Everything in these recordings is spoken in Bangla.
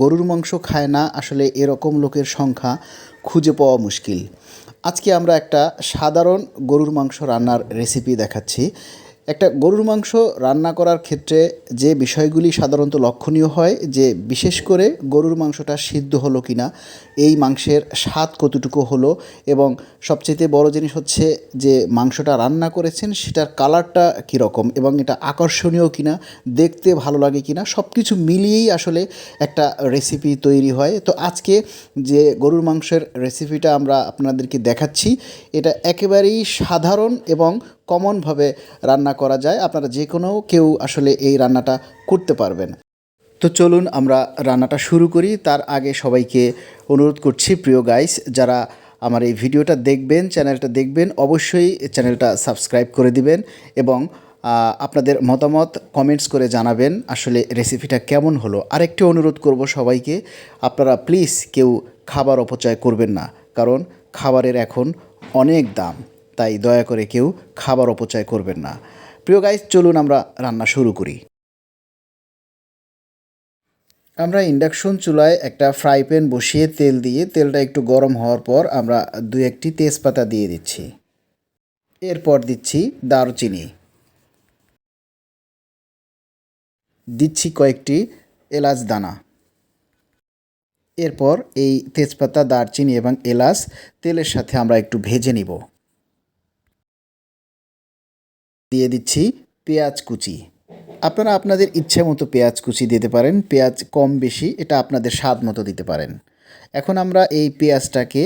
গরুর মাংস খায় না, আসলে এরকম লোকের সংখ্যা খুঁজে পাওয়া মুশকিল। আজকে আমরা একটা সাধারণ গরুর মাংস রান্নার রেসিপি দেখাচ্ছি। একটা গরুর মাংস রান্না করার ক্ষেত্রে যে বিষয়গুলি সাধারণত লক্ষণীয় হয়, যে বিশেষ করে গরুর মাংসটা সিদ্ধ হলো কি না এই মাংসের স্বাদ কতটুকু হলো এবং সবচেয়ে বড় জিনিস হচ্ছে যে মাংসটা রান্না করেছেন, সেটার কালারটা কীরকম এবং এটা আকর্ষণীয় কিনা, দেখতে ভালো লাগে কি না সব কিছু মিলিয়েই আসলে একটা রেসিপি তৈরি হয়। তো আজকে যে গরুর মাংসের রেসিপিটা আমরা আপনাদেরকে দেখাচ্ছি, এটা একেবারেই সাধারণ এবং কমনভাবে রান্না করা যায়। আপনারা যে কোনো কেউ আসলে এই রান্নাটা করতে পারবেন। তো চলুন আমরা রান্নাটা শুরু করি। তার আগে সবাইকে অনুরোধ করছি, প্রিয় গাইস যারা আমার এই ভিডিওটা দেখবেন, চ্যানেলটা দেখবেন, অবশ্যই চ্যানেলটা সাবস্ক্রাইব করে দিবেন এবং আপনাদের মতামত কমেন্টস করে জানাবেন আসলে রেসিপিটা কেমন হলো। আরেকটি অনুরোধ করব সবাইকে, আপনারা প্লিজ কেউ খাবার অপচয় করবেন না, কারণ খাবারের এখন অনেক দাম। তাই দয়া করে কেউ খাবার অপচয় করবেন না। প্রিয় গাইস চলুন আমরা রান্না শুরু করি। আমরা ইন্ডাকশন চুলায় একটা ফ্রাই প্যান বসিয়ে তেল দিয়ে, তেলটা একটু গরম হওয়ার পর আমরা দু একটি তেজপাতা দিয়ে দিচ্ছি। এরপর দিচ্ছি দারুচিনি। দিচ্ছি কয়েকটি এলাচ দানা। এরপর এই তেজপাতা, দারচিনি এবং এলাচ তেলের সাথে আমরা একটু ভেজে নিব। দিয়ে দিচ্ছি পেঁয়াজ কুচি। আপনারা আপনাদের ইচ্ছে মতো পেঁয়াজ কুচি দিতে পারেন, পেঁয়াজ কম বেশি, এটা আপনাদের স্বাদ মতো দিতে পারেন। এখন আমরা এই পেঁয়াজটাকে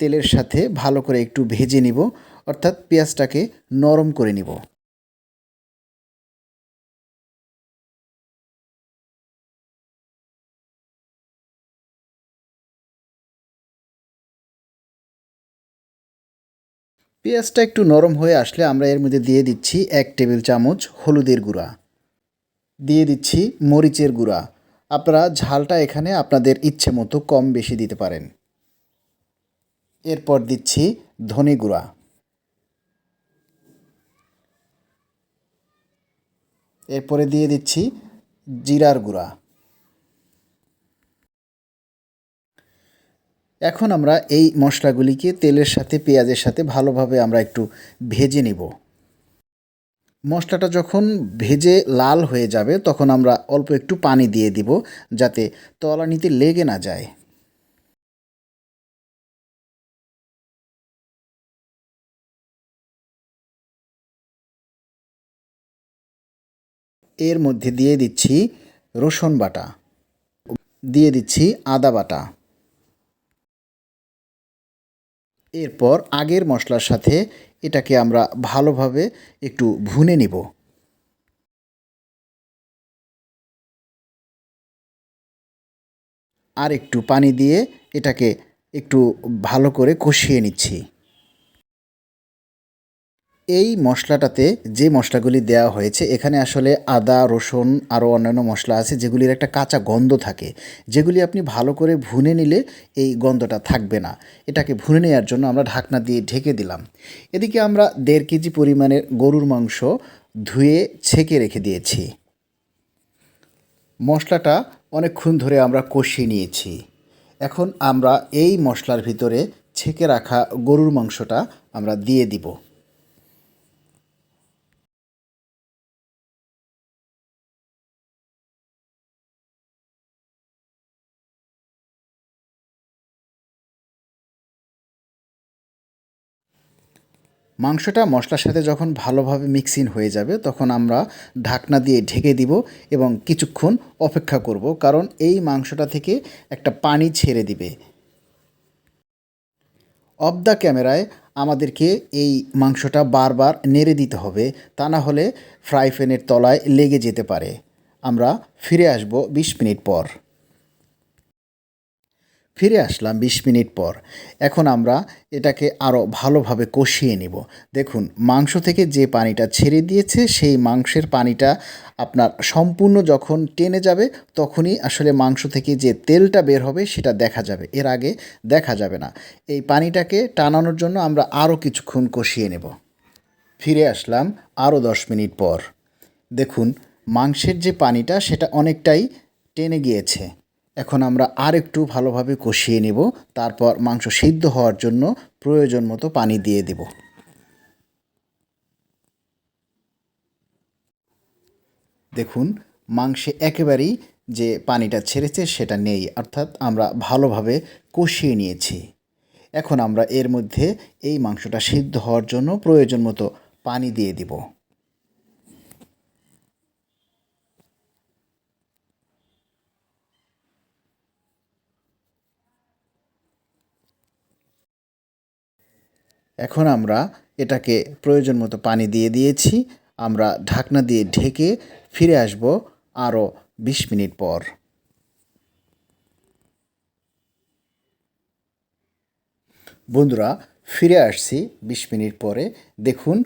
তেলের সাথে ভালো করে একটু ভেজে নিব, অর্থাৎ পেঁয়াজটাকে নরম করে নিব। পেঁয়াজটা একটু নরম হয়ে আসলে আমরা এর মধ্যে দিয়ে দিচ্ছি এক টেবিল চামচ হলুদের গুঁড়া। দিয়ে দিচ্ছি মরিচের গুঁড়া। আপনারা ঝালটা এখানে আপনাদের ইচ্ছে মতো কম বেশি দিতে পারেন। এরপর দিচ্ছি ধনে গুঁড়া। এরপরে দিয়ে দিচ্ছি জিরার গুঁড়া। এখন আমরা এই মশলাগুলিকে তেলের সাথে, পেঁয়াজের সাথে ভালোভাবে আমরা একটু ভেজে নেব। মশলাটা যখন ভেজে লাল হয়ে যাবে, তখন আমরা অল্প একটু পানি দিয়ে দিব যাতে তলানিতে লেগে না যায়। এর মধ্যে দিয়ে দিচ্ছি রসুন বাটা, দিয়ে দিচ্ছি আদা বাটা। এরপর আগের মশলার সাথে এটাকে আমরা ভালোভাবে একটু ভুনে নিব। আর একটু পানি দিয়ে এটাকে একটু ভালো করে কষিয়ে নিচ্ছি। এই মশলাটাতে যে মশলাগুলি দেওয়া হয়েছে, এখানে আসলে আদা, রসুন আরও অন্যান্য মশলা আছে যেগুলির একটা কাঁচা গন্ধ থাকে। যেগুলি আপনি ভালো করে ভুনে নিলে এই গন্ধটা থাকবে না। এটাকে ভুনে নেওয়ার জন্য আমরা ঢাকনা দিয়ে ঢেকে দিলাম। এদিকে আমরা দেড় কেজি পরিমাণের গরুর মাংস ধুয়ে ছেঁকে রেখে দিয়েছি। মশলাটা অনেকক্ষণ ধরে আমরা কষিয়ে নিয়েছি। এখন আমরা এই মশলার ভিতরে ছেঁকে রাখা গরুর মাংসটা আমরা দিয়ে দিব। মাংসটা মশলার সাথে যখন ভালোভাবে মিক্সিং হয়ে যাবে, তখন আমরা ঢাকনা দিয়ে ঢেকে দিব এবং কিছুক্ষণ অপেক্ষা করব, কারণ এই মাংসটা থেকে একটা পানি ছেড়ে দিবে। অফ দ্য ক্যামেরায় আমাদেরকে এই মাংসটা বারবার নেড়ে দিতে হবে, তা না হলে ফ্রাই প্যানের তলায় লেগে যেতে পারে। আমরা ফিরে আসব বিশ মিনিট পর। ফিরে আসলাম বিশ মিনিট পর। এখন আমরা এটাকে আরও ভালোভাবে কষিয়ে নিব। দেখুন, মাংস থেকে যে পানিটা ছেড়ে দিয়েছে, সেই মাংসের পানিটা আপনার সম্পূর্ণ যখন টেনে যাবে, তখনই আসলে মাংস থেকে যে তেলটা বের হবে, সেটা দেখা যাবে। এর আগে দেখা যাবে না। এই পানিটাকে টানানোর জন্য আমরা আরও কিছুক্ষণ কষিয়ে নেব। ফিরে আসলাম আরও দশ মিনিট পর। দেখুন, মাংসের যে পানিটা, সেটা অনেকটাই টেনে গিয়েছে। এখন আমরা আর একটু ভালোভাবে কষিয়ে নেব। তারপর মাংস সিদ্ধ হওয়ার জন্য প্রয়োজন মতো পানি দিয়ে দেব। দেখুন, মাংসে একেবারেই যে পানিটা ছেড়েছে সেটা নেই, অর্থাৎ আমরা ভালোভাবে কষিয়ে নিয়েছি। এখন আমরা এর মধ্যে এই মাংসটা সিদ্ধ হওয়ার জন্য প্রয়োজন মতো পানি দিয়ে দিব। এখন আমরা এটাকে প্রয়োজন মতো পানি দিয়ে দিয়েছি। আমরা ঢাকনা দিয়ে ঢেকে ফিরে আসব আরও বিশ মিনিট পর। বন্ধুরা, ফিরে আসছি বিশ মিনিট পরে। দেখুন,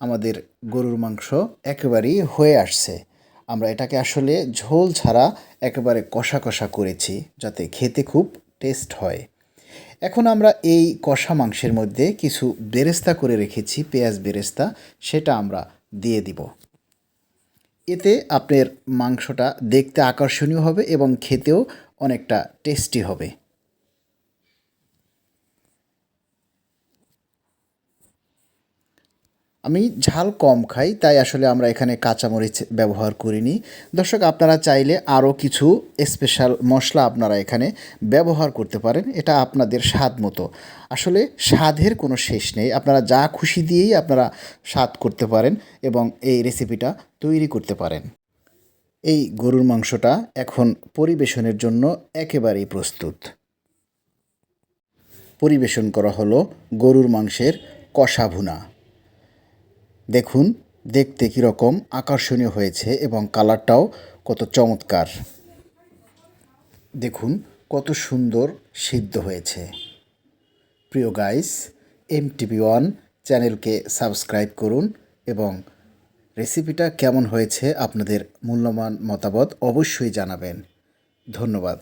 আমাদের গরুর মাংস একেবারেই হয়ে আসছে। আমরা এটাকে আসলে ঝোল ছাড়া একেবারে কষা কষা করেছি, যাতে খেতে খুব টেস্ট হয়। এখন আমরা এই কষা মাংসের মধ্যে কিছু বেরেস্তা করে রেখেছি, পেঁয়াজ বেরেস্তা, সেটা আমরা দিয়ে দিব। এতে আপনার মাংসটা দেখতে আকর্ষণীয় হবে এবং খেতেও অনেকটা টেস্টি হবে। আমি ঝাল কম খাই, তাই আসলে আমরা এখানে কাঁচামরিচ ব্যবহার করিনি। দর্শক, আপনারা চাইলে আরও কিছু স্পেশাল মশলা আপনারা এখানে ব্যবহার করতে পারেন, এটা আপনাদের স্বাদ মতো। আসলে স্বাদের কোনো শেষ নেই, আপনারা যা খুশি দিয়েই আপনারা স্বাদ করতে পারেন এবং এই রেসিপিটা তৈরি করতে পারেন। এই গরুর মাংসটা এখন পরিবেশনের জন্য একেবারেই প্রস্তুত। পরিবেশন করা হলো গরুর মাংসের কষা ভুনা। দেখুন, দেখতে কীরকম আকর্ষণীয় হয়েছে এবং কালারটাও কত চমৎকার। দেখুন, কত সুন্দর সিদ্ধ হয়েছে। প্রিয় গাইস এম টিভি ওয়ান চ্যানেলকে সাবস্ক্রাইব করুন এবং রেসিপিটা কেমন হয়েছে আপনাদের মূল্যবান মতামত অবশ্যই জানাবেন। ধন্যবাদ।